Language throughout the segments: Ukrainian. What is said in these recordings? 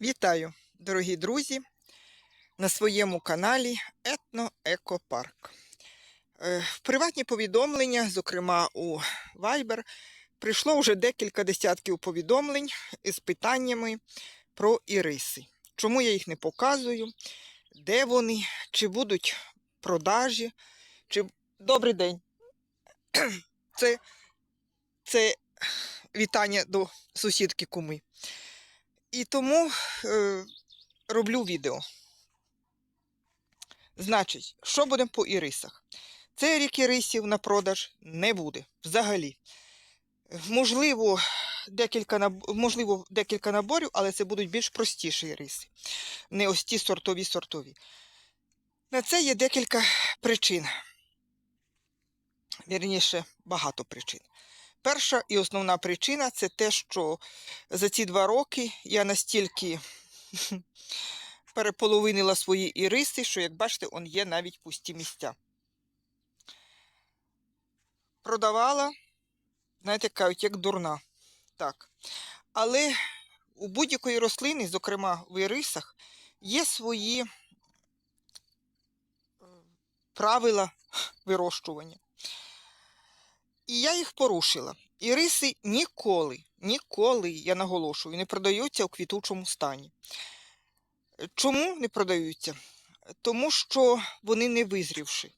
Вітаю, дорогі друзі, на своєму каналі Етно-Екопарк. Е, В приватні повідомлення, зокрема у Viber, прийшло вже декілька десятків повідомлень із питаннями про іриси. Чому я їх не показую, де вони, чи будуть продажі, чи. Добрий день. Це, це вітання до сусідки куми. І тому е, роблю відео. Значить, що будемо по ірисах? Цей рік ірисів на продаж не буде взагалі. Можливо, декілька, можливо, декілька наборів, але це будуть більш простіші іриси. Не ось ті сортові сортові. На це є декілька причин. Вірніше, багато причин. Перша і основна причина це те, що за ці два роки я настільки переполовинила свої іриси, що, як бачите, он є навіть пусті місця. Продавала, знаєте, кажуть, як дурна. Так. Але у будь-якої рослини, зокрема в ірисах, є свої е, правила вирощування. І я їх порушила. Іриси ніколи, ніколи, я наголошую, не продаються у квітучому стані. Чому не продаються? Тому що вони не визрівши.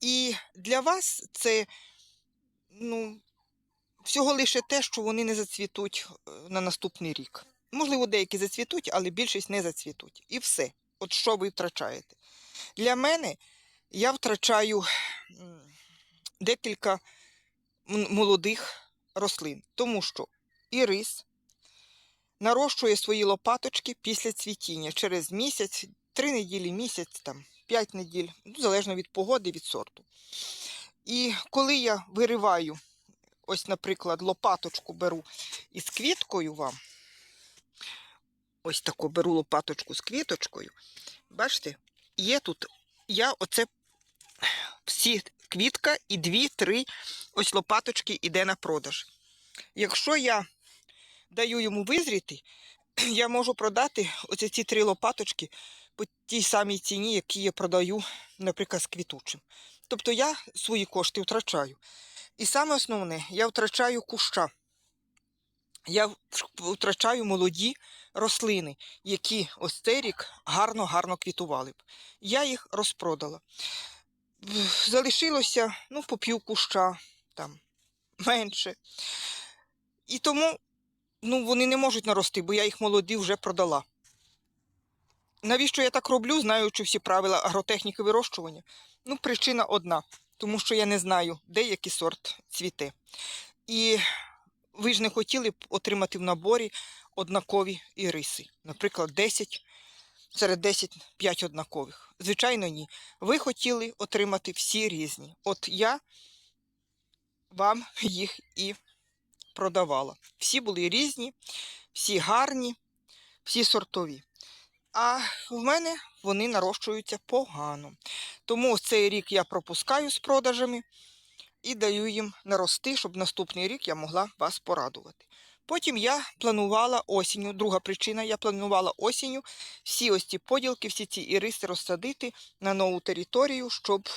І для вас це ну, всього лише те, що вони не зацвітуть е, на наступний рік. Можливо, деякі зацвітуть, але більшість не зацвітуть. І все. От що ви втрачаєте. Для мене я втрачаю декілька молодих рослин, тому що ірис нарощує свої лопаточки після цвітіння через місяць, три неділі, місяць, там, п'ять неділь, ну, залежно від погоди, від сорту. І коли я вириваю, ось, наприклад, лопаточку беру із квіткою вам, ось таку беру лопаточку з квіточкою, бачите, є тут, я оце всі квітка і дві-три ось лопаточки іде на продаж. Якщо я даю йому визріти, я можу продати оці ці три лопаточки по тій самій ціні, які я продаю, наприклад, з квітучим. Тобто я свої кошти втрачаю. І саме основне, я втрачаю куща. Я втрачаю молоді рослини, які ось цей рік гарно-гарно квітували б. Я їх розпродала. Залишилося ну, по пів куща, там, менше. І тому ну, вони не можуть нарости, бо я їх молоді вже продала. Навіщо я так роблю, знаючи всі правила агротехніки вирощування? Ну, причина одна, тому що я не знаю, де який сорт цвіте. І ви ж не хотіли б отримати в наборі однакові іриси. Наприклад, 10, серед 10 5 однакових. Звичайно, ні. Ви хотіли отримати всі різні. От я вам їх і продавала. Всі були різні, всі гарні, всі сортові. А в мене вони нарощуються погано. Тому цей рік я пропускаю з продажами і даю їм нарости, щоб наступний рік я могла вас порадувати. Потім я планувала осінню, друга причина, я планувала осінню всі ось ці поділки, всі ці іриси розсадити на нову територію, щоб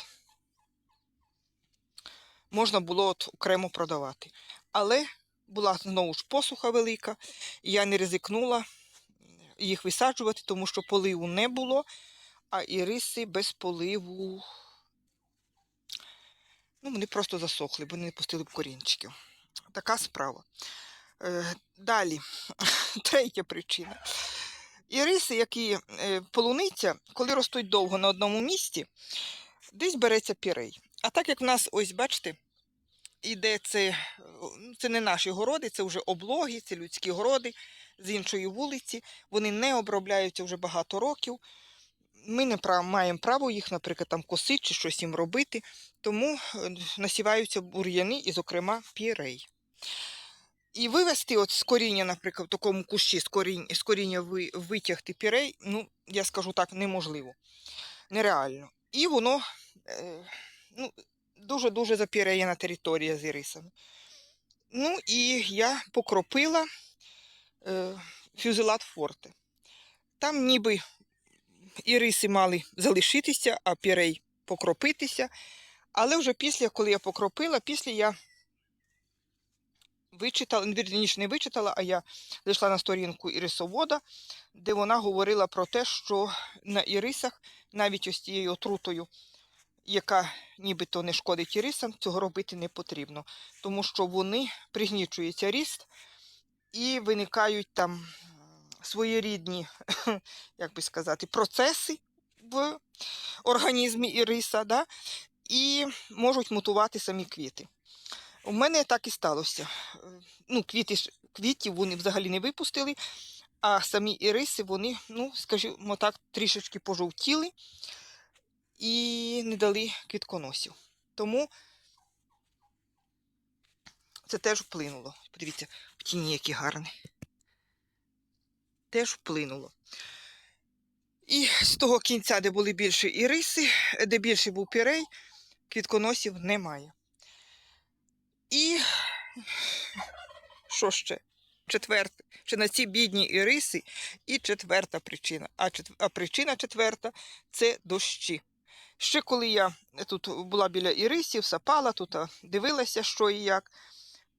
можна було от окремо продавати. Але була знову ж посуха велика, і я не ризикнула їх висаджувати, тому що поливу не було, а іриси без поливу. Ну, вони просто засохли, бо не пустили б корінчиків. Така справа. Е, далі, третя причина. Іриси, які е, полуниця, коли ростуть довго на одному місці, десь береться пірей. А так як в нас, ось бачите, іде це, е, це не наші городи, це вже облоги, це людські городи з іншої вулиці. Вони не обробляються вже багато років. Ми не маємо право їх, наприклад, там косити чи щось їм робити, тому насіваються бур'яни і, зокрема, пірей. І вивести от з коріння, наприклад, в такому кущі з коріння, з коріння ви- витягти пірей, ну, я скажу так, неможливо. Нереально. І воно е, ну, дуже-дуже запіреєна територія з ірисами. Ну і я покропила е, фюзелат форте. Там ніби іриси мали залишитися, а пірей покропитися. Але вже після, коли я покропила, після я вичитала, ну, вірніше, не вичитала, а я зайшла на сторінку ірисовода, де вона говорила про те, що на ірисах навіть ось тією отрутою, яка нібито не шкодить ірисам, цього робити не потрібно, тому що вони пригнічується ріст і виникають там своєрідні, як би сказати, процеси в організмі іриса, да? і можуть мутувати самі квіти. У мене так і сталося. Ну, квіти, ж- квітів вони взагалі не випустили, а самі іриси, вони, ну, скажімо так, трішечки пожовтіли і не дали квітконосів. Тому це теж вплинуло. Подивіться, в тіні які гарні. Теж вплинуло. І з того кінця, де були більше іриси, де більше був пірей, квітконосів немає. І що ще? Четверте, чи на ці бідні іриси, і четверта причина. А, чет... а причина четверта це дощі. Ще коли я тут була біля ірисів, сапала тут, дивилася, що і як,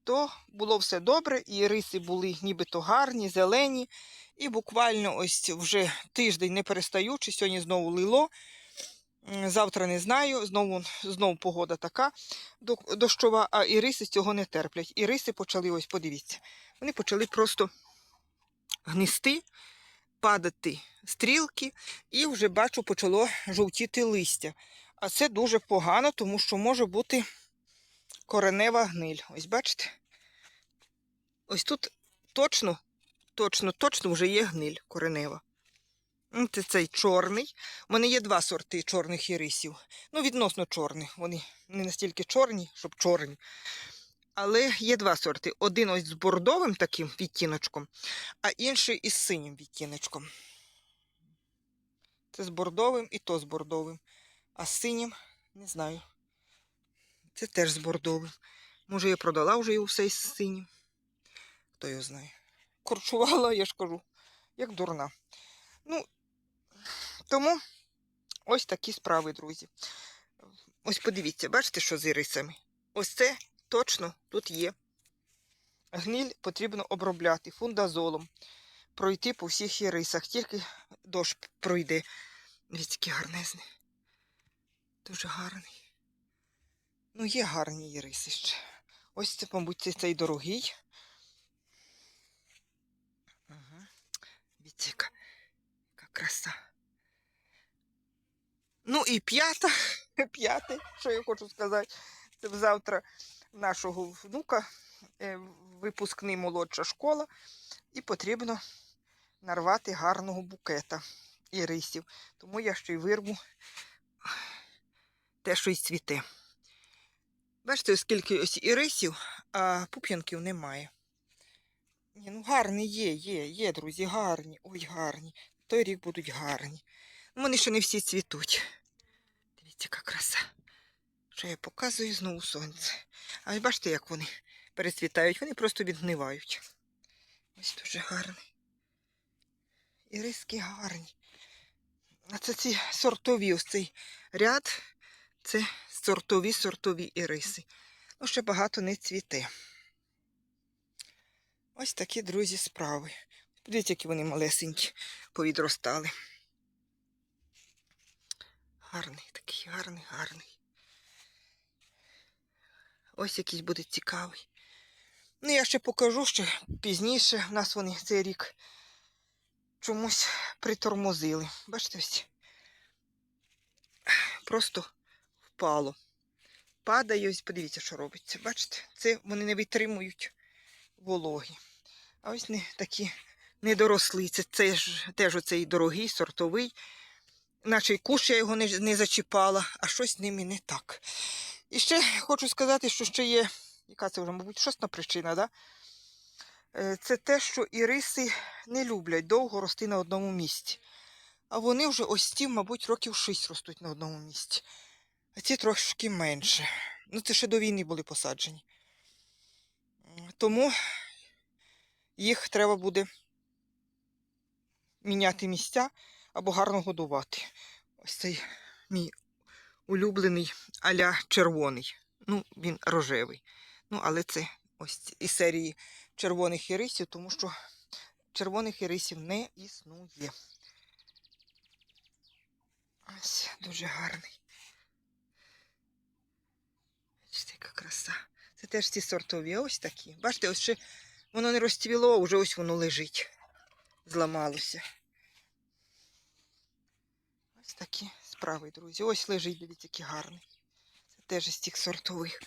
то було все добре, і іриси були нібито гарні, зелені. І буквально ось вже тиждень не перестаючи, сьогодні знову лило. Завтра не знаю, знову, знову погода така дощова, а іриси цього не терплять. Іриси почали, ось подивіться, вони почали просто гнисти, падати стрілки, і вже бачу, почало жовтіти листя. А це дуже погано, тому що може бути коренева гниль. Ось бачите? Ось тут точно, точно, точно вже є гниль коренева. Це цей чорний. У мене є два сорти чорних ірисів. Ну, відносно чорних. Вони не настільки чорні, щоб чорні. Але є два сорти. Один ось з бордовим таким відтіночком, а інший із синім відтіночком. Це з бордовим і то з бордовим. А з синім не знаю. Це теж з бордовим. Може, я продала вже його все із синім. Хто його знає. Корчувала, я ж кажу, як дурна. Ну, тому ось такі справи, друзі. Ось подивіться, бачите, що з ірисами? Ось це точно тут є. Гниль потрібно обробляти фундазолом, пройти по всіх ірисах, тільки дощ пройде. Дивіться, гарнезний. Дуже гарний. Ну, є гарні іриси ще. Ось це, мабуть, це цей дорогий. Угу. Дивіться, яка краса. Ну і п'ята, п'яте, що я хочу сказати, це завтра нашого внука е, випускний молодша школа, і потрібно нарвати гарного букета ірисів. Тому я ще й вирву те, що й цвіте. Бачите, скільки ось ірисів, а пуп'янків немає. Ні, ну гарні є, є, є, друзі, гарні. Ой, гарні. Той рік будуть гарні. Ну, Вони ще не всі цвітуть. Дивіться, яка краса. Що я показую знову сонце. А ось бачите, як вони перецвітають, вони просто відгнивають. Ось дуже гарний. Іриски гарні. А це ці сортові, ось цей ряд, це сортові сортові іриси. Ну, ще багато не цвіте. Ось такі, друзі, справи. Подивіться, які вони малесенькі повідростали. Гарний такий, гарний, гарний. Ось якийсь буде цікавий. Ну, я ще покажу, що пізніше в нас вони цей рік чомусь притормозили. Бачите, ось просто впало. Падає, ось подивіться, що робиться. Бачите, це вони не витримують вологи. А ось не такі недорослі. Це, це теж оцей дорогий, сортовий. Наче й куш я його не, не зачіпала, а щось з ними не так. І ще хочу сказати, що ще є, яка це вже, мабуть, шоста причина, да? Е, це те, що іриси не люблять довго рости на одному місці. А вони вже ось ті, мабуть, років 6 ростуть на одному місці. А ці трошки менше. Ну, це ще до війни були посаджені. Тому їх треба буде міняти місця або гарно годувати. Ось цей мій улюблений аля червоний. Ну, він рожевий. Ну, але це ось із серії червоних ірисів, тому що червоних ірисів не існує. Ось дуже гарний. Бачите, яка краса. Це теж ці сортові, ось такі. Бачите, ось ще воно не розцвіло, а вже ось воно лежить. Зламалося. Ось такі справи, друзі. Ось лежить, дивіться, який гарний. Це теж із тих сортових.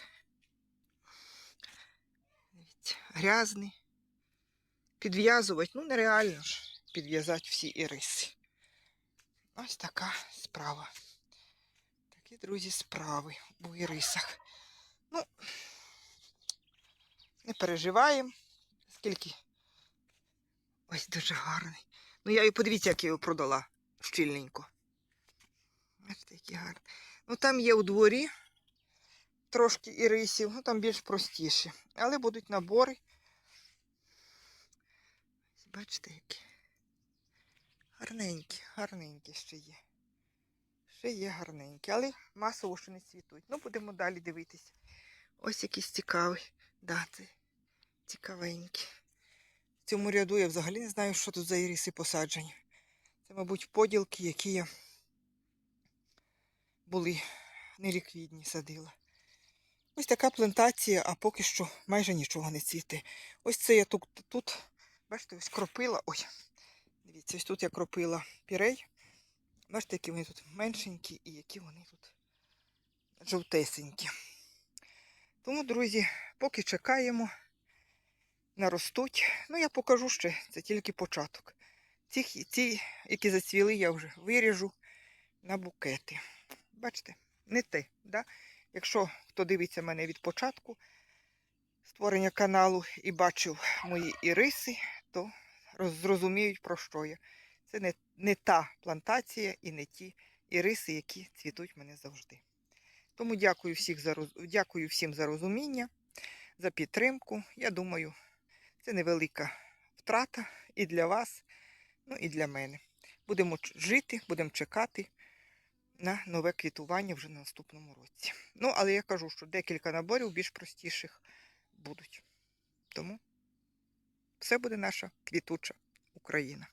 Дивіться, грязний. Підв'язувати, ну нереально ж підв'язати всі іриси. Ось така справа. Такі, друзі, справи у ірисах. Ну, не переживаємо, скільки. Ось дуже гарний. Ну, я і подивіться, як я його продала щільненько. Бачите, який гарний. Ну, там є у дворі трошки ірисів, ну там більш простіше. Але будуть набори. Бачите, які. Гарненькі, гарненькі ще є. Ще є гарненькі, але масово ще не цвітуть. Ну, будемо далі дивитися. Ось якийсь цікавий. Да, це цікавенький. В цьому ряду я взагалі не знаю, що тут за іриси посаджені. Це, мабуть, поділки, які я були неліквідні, садила. Ось така плантація, а поки що майже нічого не цвіте. Ось це я тут, тут бачите, ось кропила. Ой, дивіться, ось тут я кропила пірей. Бачите, які вони тут меншенькі і які вони тут жовтесенькі. Тому, друзі, поки чекаємо, наростуть. Ну, я покажу ще, це тільки початок. Ці, ці, які зацвіли, я вже виріжу на букети. Бачите, не те. Да? Якщо хто дивиться мене від початку створення каналу і бачив мої іриси, то зрозуміють, про що я. Це не, не та плантація і не ті іриси, які цвітуть мене завжди. Тому дякую, всіх за, дякую всім за розуміння, за підтримку. Я думаю, це невелика втрата і для вас, ну і для мене. Будемо жити, будемо чекати на нове квітування вже на наступному році. Ну, але я кажу, що декілька наборів більш простіших будуть. Тому все буде наша квітуча Україна.